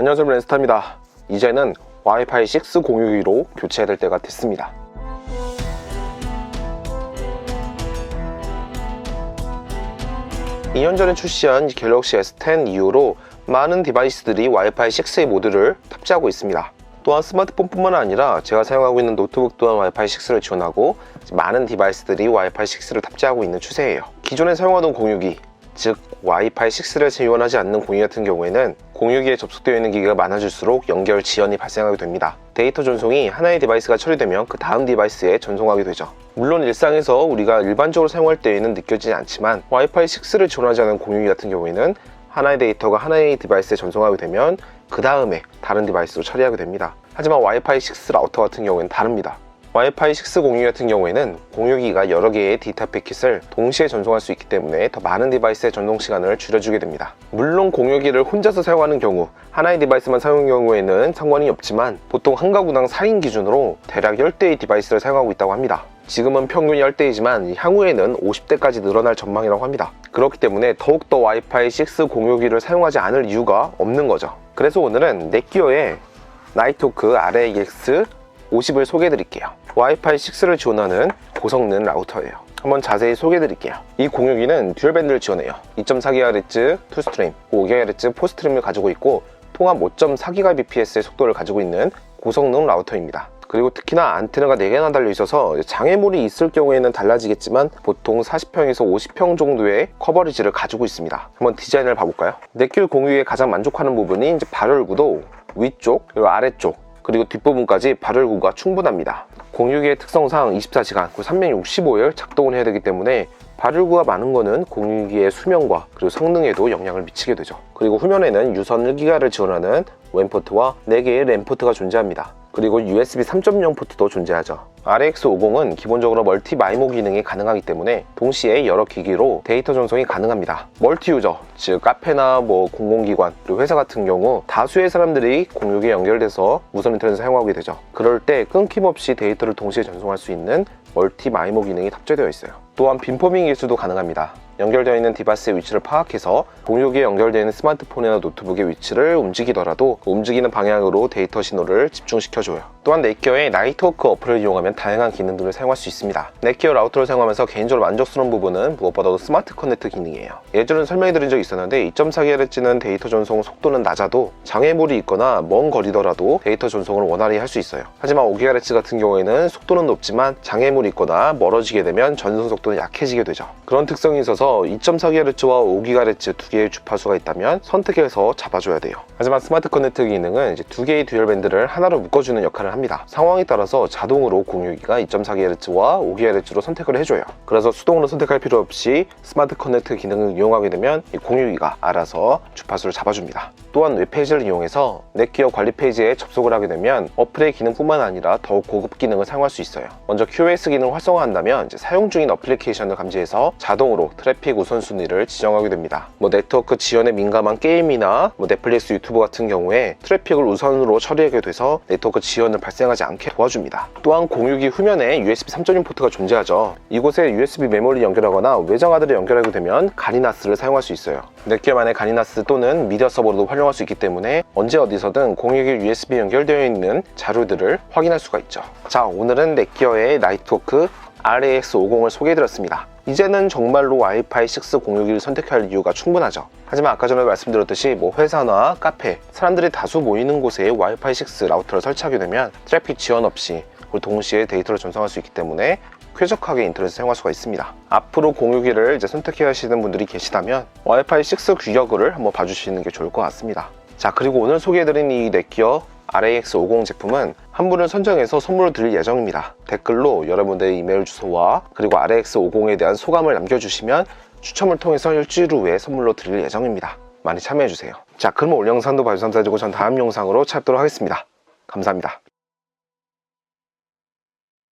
안녕하세요 렌스타입니다. 이제는 와이파이 6 공유기로 교체해야 될 때가 됐습니다. 2년 전에 출시한 갤럭시 S10 이후로 많은 디바이스들이 와이파이 6의 모드를 탑재하고 있습니다. 또한 스마트폰뿐만 아니라 제가 사용하고 있는 노트북 또한 와이파이 6를 지원하고 많은 디바이스들이 와이파이 6를 탑재하고 있는 추세예요. 기존에 사용하던 공유기 즉 와이파이 6를 지원하지 않는 공유 같은 경우에는 공유기에 접속되어 있는 기기가 많아질수록 연결 지연이 발생하게 됩니다. 데이터 전송이 하나의 디바이스가 처리되면 그 다음 디바이스에 전송하게 되죠. 물론 일상에서 우리가 일반적으로 사용할 때에는 느껴지지 않지만 와이파이 6를 지원하지 않은 공유기 같은 경우에는 하나의 데이터가 하나의 디바이스에 전송하게 되면 그 다음에 다른 디바이스로 처리하게 됩니다. 하지만 와이파이 6 라우터 같은 경우에는 다릅니다. 와이파이 6 공유 같은 경우에는 공유기가 여러 개의 데이터 패킷을 동시에 전송할 수 있기 때문에 더 많은 디바이스의 전송 시간을 줄여주게 됩니다. 물론 공유기를 혼자서 사용하는 경우 하나의 디바이스만 사용하는 경우에는 상관이 없지만 보통 한 가구당 4인 기준으로 대략 10대의 디바이스를 사용하고 있다고 합니다. 지금은 평균 10대이지만 향후에는 50대까지 늘어날 전망이라고 합니다. 그렇기 때문에 더욱더 와이파이 6 공유기를 사용하지 않을 이유가 없는 거죠. 그래서 오늘은 넷기어의 나이토크 RAX 50을 소개해 드릴게요. 와이파이 6를 지원하는 고성능 라우터예요. 한번 자세히 소개해 드릴게요. 이 공유기는 듀얼 밴드를 지원해요. 2.4GHz 투스트림, 5GHz 포스트림을 가지고 있고 통합 5.4GBps의 속도를 가지고 있는 고성능 라우터입니다. 그리고 특히나 안테나가 4개나 달려 있어서 장애물이 있을 경우에는 달라지겠지만 보통 40평에서 50평 정도의 커버리지를 가지고 있습니다. 한번 디자인을 봐볼까요? 넷길 공유에 가장 만족하는 부분이 이제 발열구도 위쪽 그리고 아래쪽 그리고 뒷부분까지 발열구가 충분합니다. 공유기의 특성상 24시간, 365일 작동을 해야 되기 때문에 발열구가 많은 거는 공유기의 수명과 그리고 성능에도 영향을 미치게 되죠. 그리고 후면에는 유선 1기가를 지원하는 왼포트와 4개의 램포트가 존재합니다. 그리고 USB 3.0 포트도 존재하죠. RX50은 기본적으로 멀티 마이모 기능이 가능하기 때문에 동시에 여러 기기로 데이터 전송이 가능합니다. 멀티 유저, 즉 카페나 뭐 공공기관, 그리고 회사 같은 경우 다수의 사람들이 공유기에 연결돼서 무선 인터넷을 사용하게 되죠. 그럴 때 끊김없이 데이터를 동시에 전송할 수 있는 멀티 마이모 기능이 탑재되어 있어요. 또한 빔포밍 기술도 가능합니다. 연결되어 있는 디바이스의 위치를 파악해서 공유기에 연결되어 있는 스마트폰이나 노트북의 위치를 움직이더라도 그 움직이는 방향으로 데이터 신호를 집중시켜줘요. 또한 넷기어의 나이트워크 어플을 이용하면 다양한 기능들을 사용할 수 있습니다. 넷기어 라우터를 사용하면서 개인적으로 만족스러운 부분은 무엇보다도 스마트 커넥트 기능이에요. 예전에 설명해드린 적이 있었는데 2.4GHz는 데이터 전송 속도는 낮아도 장애물이 있거나 먼 거리더라도 데이터 전송을 원활히 할 수 있어요. 하지만 5GHz 같은 경우에는 속도는 높지만 장애물이 있거나 멀어지게 되면 전송 속도는 약해지게 되죠. 그런 특성이 있어서 2.4GHz와 5GHz 두 개의 주파수가 있다면 선택해서 잡아줘야 돼요. 하지만 스마트 커넥트 기능은 이제 두 개의 듀얼 밴드를 하나로 묶어주는 역할을 합니다. 상황에 따라서 자동으로 공 유기가 2.4GHz와 5GHz로 선택을 해줘요. 그래서 수동으로 선택할 필요 없이 스마트 커넥트 기능을 이용하게 되면 이 공유기가 알아서 주파수를 잡아줍니다. 또한 웹페이지를 이용해서 넷기어 관리 페이지에 접속을 하게 되면 어플의 기능뿐만 아니라 더욱 고급 기능을 사용할 수 있어요. 먼저 QoS 기능을 활성화한다면 사용 중인 어플리케이션을 감지해서 자동으로 트래픽 우선순위를 지정하게 됩니다. 뭐 네트워크 지연에 민감한 게임이나 뭐 넷플릭스 유튜브 같은 경우에 트래픽을 우선으로 처리하게 돼서 네트워크 지연을 발생하지 않게 도와줍니다. 또한 공유기 후면에 USB 3.0 포트가 존재하죠. 이곳에 USB 메모리 연결하거나 외장 하드를 연결하게 되면 가니나스를 사용할 수 있어요. 넷기어만의 가니나스 또는 미디어 서버로도 활용 할 수 있기 때문에 언제 어디서든 공유기 USB 연결되어 있는 자료들을 확인할 수가 있죠. 자, 오늘은 넷기어의 나이트워크 RAX50을 소개해드렸습니다. 이제는 정말로 와이파이 6 공유기를 선택할 이유가 충분하죠. 하지만 아까 전에 말씀드렸듯이 뭐 회사나 카페, 사람들이 다수 모이는 곳에 와이파이 6 라우터를 설치하게 되면 트래픽 지연 없이 그리고 동시에 데이터를 전송할 수 있기 때문에 쾌적하게 인터넷을 사용할 수가 있습니다. 앞으로 공유기를 이제 선택해 하시는 분들이 계시다면 와이파이 6 규격을 한번 봐주시는 게 좋을 것 같습니다. 자 그리고 오늘 소개해드린 이 넷기어 RAX50 제품은 한 분을 선정해서 선물을 드릴 예정입니다. 댓글로 여러분들의 이메일 주소와 그리고 RAX50에 대한 소감을 남겨주시면 추첨을 통해서 일주일 후에 선물로 드릴 예정입니다. 많이 참여해주세요. 자, 그럼 오늘 영상도 봐주셔서 감사드리고 전 다음 영상으로 찾도록 하겠습니다. 감사합니다.